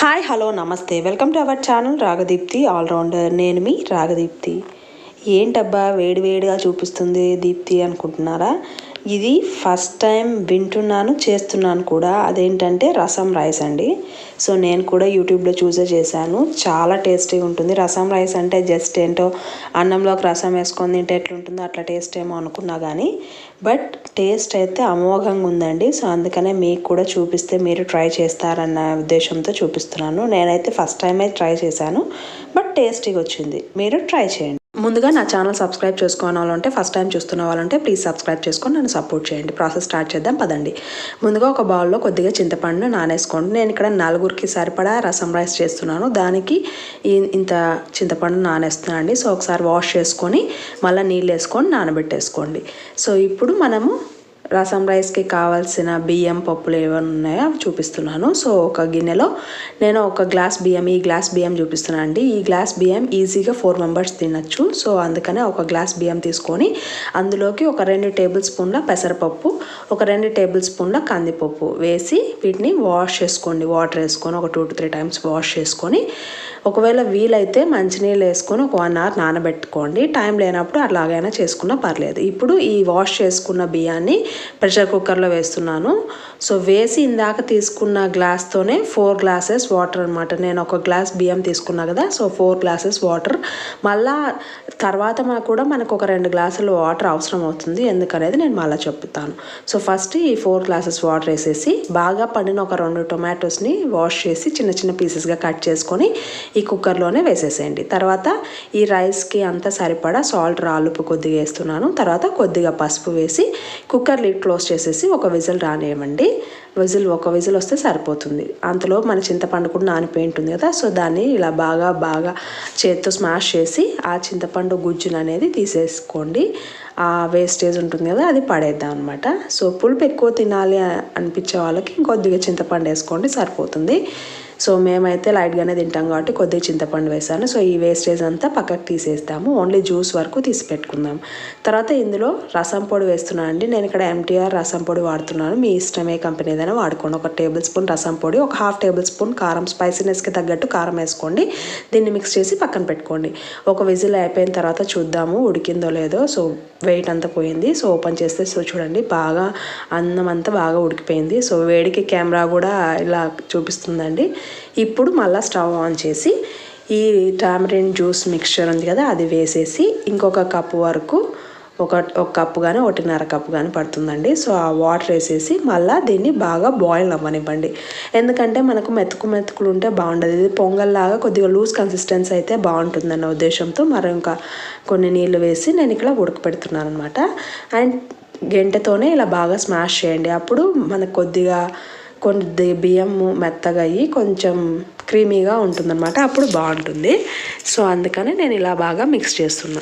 Hi hello నమస్తే. Welcome to our channel Ragadeepti all rounder నేను మీ రాగదీప్తి. ఏంటబ్బా వేడి వేడిగా చూపిస్తుంది దీప్తి అనుకుంటున్నారా? ఇది ఫస్ట్ టైం వింటున్నాను చేస్తున్నాను కూడా. అదేంటంటే రసం రైస్ అండి. సో నేను కూడా యూట్యూబ్లో చూసే చేశాను. చాలా టేస్టీగా ఉంటుంది. రసం రైస్ అంటే జస్ట్ ఏంటో అన్నంలోకి రసం వేసుకొని తింటే ఎట్లుంటుందో అట్లా టేస్ట్ ఏమో అనుకున్నా కానీ బట్ టేస్ట్ అయితే అమోఘంగా ఉందండి. సో అందుకనే మీకు కూడా చూపిస్తే మీరు ట్రై చేస్తారన్న ఉద్దేశంతో చూపిస్తున్నాను. నేనైతే ఫస్ట్ టైమే ట్రై చేశాను బట్ టేస్టీగా వచ్చింది. మీరు ట్రై చేయండి. ముందుగా నా ఛానల్ సబ్స్క్రైబ్ చేసుకోని వాళ్ళంటే ఫస్ట్ టైం చూస్తున్న వాళ్ళంటే ప్లీజ్ సబ్స్క్రైబ్ చేసుకొని నన్ను సపోర్ట్ చేయండి. ప్రాసెస్ స్టార్ట్ చేద్దాం పదండి. ముందుగా ఒక బౌల్లో కొద్దిగా చింతపండును నానేసుకోండి. నేను ఇక్కడ నలుగురికి సరిపడా రసం రైస్ చేస్తున్నాను. దానికి ఇంత చింతపండు నానేస్తున్నాను అండి. సో ఒకసారి వాష్ చేసుకొని మళ్ళీ నీళ్ళు వేసుకొని నానబెట్టేసుకోండి. సో ఇప్పుడు మనము రసం రైస్కి కావాల్సిన బియ్యం పప్పులు ఏమైనా ఉన్నాయో? అవి చూపిస్తున్నాను. సో ఒక గిన్నెలో నేను ఒక గ్లాస్ బియ్యం ఈ గ్లాస్ బియ్యం చూపిస్తున్నాను అండి. ఈ గ్లాస్ బియ్యం ఈజీగా ఫోర్ మెంబర్స్ తినచ్చు. సో అందుకనే ఒక గ్లాస్ బియ్యం తీసుకొని అందులోకి ఒక రెండు టేబుల్ స్పూన్ల పెసరపప్పు ఒక రెండు టేబుల్ స్పూన్ల కందిపప్పు వేసి వీటిని వాష్ చేసుకోండి. వాటర్ వేసుకొని ఒక two to three times wash చేసుకొని ఒకవేళ వీలైతే మంచినీళ్ళు వేసుకొని ఒక వన్ అవర్ నానబెట్టుకోండి. టైం లేనప్పుడు అట్లాగైనా చేసుకున్నా పర్లేదు. ఇప్పుడు ఈ వాష్ చేసుకున్న బియ్యాన్ని ప్రెషర్ కుక్కర్లో వేస్తున్నాను. సో వేసి ఇందాక తీసుకున్న గ్లాస్తోనే ఫోర్ గ్లాసెస్ వాటర్ అనమాట నేను ఒక గ్లాస్ బియ్యం తీసుకున్నా కదా సో ఫోర్ గ్లాసెస్ వాటర్. మళ్ళా తర్వాత మా కూడా మనకు ఒక రెండు గ్లాసులు వాటర్ అవసరం అవుతుంది ఎందుకనేది నేను మళ్ళీ చెప్తాను. సో ఫస్ట్ ఈ ఫోర్ గ్లాసెస్ వాటర్ వేసేసి బాగా పండిన ఒక రెండు టొమాటోస్ని వాష్ చేసి చిన్న చిన్న పీసెస్గా కట్ చేసుకొని ఈ కుక్కర్లోనే వేసేసేయండి. తర్వాత ఈ రైస్కి అంతా సరిపడా సాల్ట్ రాలుపు కొద్దిగా వేస్తున్నాను. తర్వాత కొద్దిగా పసుపు వేసి కుక్కర్ లిడ్ క్లోజ్ చేసేసి ఒక విజిల్ రానివ్వండి విజిల్ ఒక విజిల్ వస్తే సరిపోతుంది. అంతలో మన చింతపండు కూడా నానిపోయి ఉంటుంది కదా సో దాన్ని ఇలా బాగా బాగా చేత్తో స్మాష్ చేసి ఆ చింతపండు గుజ్జును అనేది తీసేసుకోండి. ఆ వేస్టేజ్ ఉంటుంది కదా అది పడేద్దాం అనమాట సో పులుపు ఎక్కువ తినాలి అనిపించే వాళ్ళకి ఇంకొద్దిగా చింతపండు వేసుకోండి సరిపోతుంది. సో మేమైతే లైట్గానే తింటాం కాబట్టి కొద్దిగా చింతపండు వేసాను. సో ఈ వేస్టేజ్ అంతా పక్కకు తీసేస్తాము. ఓన్లీ జ్యూస్ వరకు తీసి పెట్టుకుందాం. తర్వాత ఇందులో రసం పొడి వేస్తున్నాను అండి. నేను ఇక్కడ ఎంటీఆర్ రసం పొడి వాడుతున్నాను. మీ ఇష్టం ఏ కంపెనీ ఏదైనా వాడుకోండి. ఒక టేబుల్ స్పూన్ రసం పొడి ఒక హాఫ్ టేబుల్ స్పూన్ కారం స్పైసీనెస్కి తగ్గట్టు కారం వేసుకోండి. దీన్ని మిక్స్ చేసి పక్కన పెట్టుకోండి. ఒక విజిల్ అయిపోయిన తర్వాత చూద్దాము ఉడికిందో లేదో. సో వెయిట్ అంతా పోయింది. సో ఓపెన్ చేస్తే సో చూడండి బాగా అన్నం అంతా బాగా ఉడికిపోయింది. సో వేడికి కెమెరా కూడా ఇలా చూపిస్తుందండి. ఇప్పుడు మళ్ళీ స్టవ్ ఆన్ చేసి ఈ టామరిన్ జ్యూస్ మిక్చర్ ఉంది కదా అది వేసేసి ఇంకొక కప్పు వరకు ఒక ఒక కప్పు కానీ ఒకటిన్నర కప్పు కానీ పడుతుందండి. సో ఆ వాటర్ వేసేసి మళ్ళీ దీన్ని బాగా బాయిల్ అవ్వనివ్వండి. ఎందుకంటే మనకు మెతుకు మెతుకులు ఉంటే బాగుండదు. ఇది పొంగల్లాగా కొద్దిగా లూజ్ కన్సిస్టెన్సీ అయితే బాగుంటుందన్న ఉద్దేశంతో మరి ఇంకా కొన్ని నీళ్ళు వేసి నేను ఇక్కడ ఉడకపెడుతున్నాను అనమాట అండ్ గెంటెతోనే ఇలా బాగా స్మాష్ చేయండి. అప్పుడు మనకు కొద్దిగా కొన్ని బియ్యం మెత్తగా అయ్యి కొంచెం క్రీమీగా ఉంటుందన్నమాట. అప్పుడు బాగుంటుంది. సో అందుకని నేను ఇలా బాగా మిక్స్ చేస్తున్నా.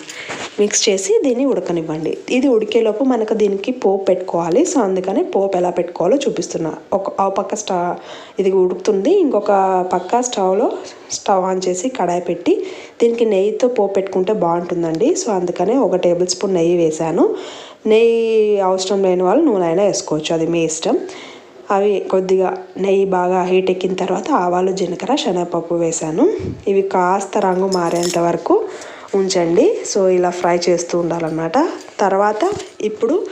మిక్స్ చేసి దీన్ని ఉడకనివ్వండి. ఇది ఉడికేలోపు మనకు దీనికి పోపు పెట్టుకోవాలి. సో అందుకని పోపు ఎలా పెట్టుకోవాలో చూపిస్తున్నా. ఒక ఆ పక్క స్టవ్ ఇది ఉడుకుతుంది. ఇంకొక పక్క స్టవ్లో స్టవ్ ఆన్ చేసి కడాయి పెట్టి దీనికి నెయ్యితో పోపు పెట్టుకుంటే బాగుంటుందండి. సో అందుకనే ఒక టేబుల్ స్పూన్ నెయ్యి వేశాను. నెయ్యి అవసరం లేని వాళ్ళు నూనె అయినా వేసుకోవచ్చు. అది మీ ఇష్టం. అవి కొద్దిగా నెయ్యి బాగా హీట్ ఎక్కిన తర్వాత ఆవాలు జీలకర్ర శనగపప్పు వేసాను ఇవి కాస్త రంగు మారేంత వరకు ఉంచండి. సో ఇలా ఫ్రై చేస్తూ ఉండాలన్నమాట. తర్వాత ఇప్పుడు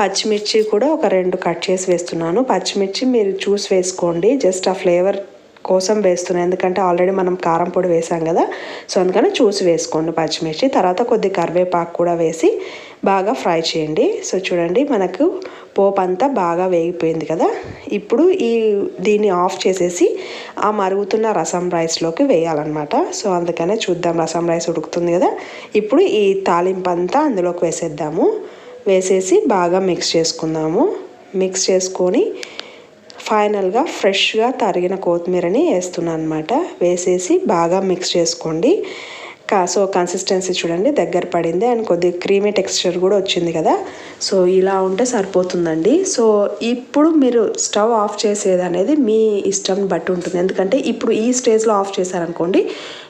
పచ్చిమిర్చి కూడా ఒక రెండు కట్ చేసి వేస్తున్నాను. పచ్చిమిర్చి మీరు చూసి వేసుకోండి. జస్ట్ ఆ ఫ్లేవర్ కోసం వేస్తున్నాను ఎందుకంటే ఆల్రెడీ మనం కారం పొడి వేసాం కదా. సో అందుకని చూసి వేసుకోండి పచ్చిమిర్చి. తర్వాత కొద్ది కరివేపాకు కూడా వేసి బాగా ఫ్రై చేయండి. సో చూడండి మనకు పోపు అంతా బాగా వేగిపోయింది కదా. ఇప్పుడు ఈ దీన్ని ఆఫ్ చేసేసి ఆ మరుగుతున్న రసం రైస్లోకి వేయాలన్నమాట. సో అందుకనే చూద్దాం రసం రైస్ ఉడుకుతుంది కదా. ఇప్పుడు ఈ తాలింపు అంతా అందులోకి వేసేద్దాము. వేసేసి బాగా మిక్స్ చేసుకుందాము. మిక్స్ చేసుకొని ఫైనల్గా ఫ్రెష్గా తరిగిన కొత్తిమీరని వేస్తున్నాను అనమాట వేసేసి బాగా మిక్స్ చేసుకోండి. కా సో కన్సిస్టెన్సీ చూడండి దగ్గర పడింది. అండ్ కొద్దిగా క్రీమీ టెక్స్చర్ కూడా వచ్చింది కదా. సో ఇలా ఉంటే సరిపోతుందండి. సో ఇప్పుడు మీరు స్టవ్ ఆఫ్ చేసేది అనేది మీ ఇష్టం బట్టి ఉంటుంది. ఎందుకంటే ఇప్పుడు ఈ స్టేజ్లో ఆఫ్ చేశారనుకోండి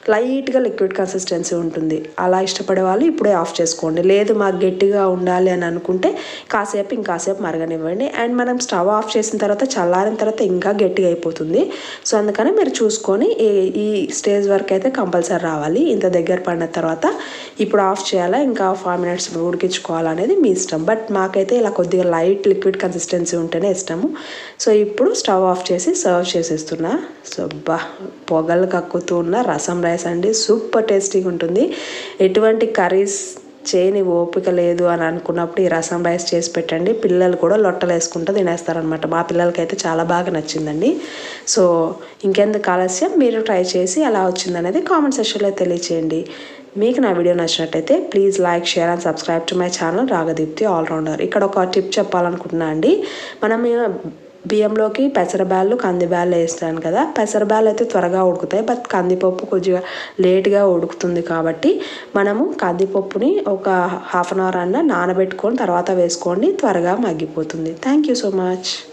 లైట్గా లిక్విడ్ కన్సిస్టెన్సీ ఉంటుంది. అలా ఇష్టపడే వాళ్ళు ఇప్పుడే ఆఫ్ చేసుకోండి. లేదు మాకు గట్టిగా ఉండాలి అని అనుకుంటే కాసేపు ఇంకాసేపు మరగనివ్వండి. అండ్ మనం స్టవ్ ఆఫ్ చేసిన తర్వాత చల్లారిన తర్వాత ఇంకా గట్టిగా అయిపోతుంది. సో అందుకని మీరు చూసుకొని ఈ- ఈ స్టేజ్ వరకు అయితే కంపల్సరీ రావాలి. ఇంత దగ్గర పడిన తర్వాత ఇప్పుడు ఆఫ్ చేయాలా? ఇంకా ఫైవ్ మినిట్స్ ఉడికించుకోవాలనేది మీ ఇష్టం. బట్ మాకైతే ఇలా కొద్దిగా లైట్ లిక్విడ్ కన్సిస్టెన్సీ ఉంటేనే ఇష్టము. సో ఇప్పుడు స్టవ్ ఆఫ్ చేసి సర్వ్ చేసేస్తున్నా. సో బా పొగలు కక్కుతూ ఉన్న రసం రైస్ అండి. సూపర్ టేస్టీగా ఉంటుంది. ఎటువంటి కర్రీస్ చేయని ఓపిక లేదు అని అనుకున్నప్పుడు ఈ రసం రైస్ చేసి పెట్టండి. పిల్లలు కూడా లొట్టలు వేసుకుంటూ తినేస్తారనమాట మా పిల్లలకైతే చాలా బాగా నచ్చిందండి. సో ఇంకెందుకు ఆలస్యం? మీరు ట్రై చేసి ఎలా వచ్చిందనేది కామెంట్ సెక్షన్లో తెలియచేయండి. మీకు నా వీడియో నచ్చినట్టయితే please like share and subscribe to my channel. Ragadeepti all rounder ఇక్కడ ఒక టిప్ చెప్పాలనుకుంటున్నా అండి. మనం బియ్యంలోకి పెసరబ్యాళ్ళు కందిబ్యాళ్ళు వేస్తాను కదా. పెసరబ్యాళ్ళు అయితే త్వరగా ఉడుకుతాయి. బట్ కందిపప్పు కొద్దిగా లేట్గా ఉడుకుతుంది కాబట్టి మనము కందిపప్పుని ఒక హాఫ్ అన్ అవర్ అన్న నానబెట్టుకొని తర్వాత వేసుకోండి. త్వరగా మగ్గిపోతుంది. Thank you so much.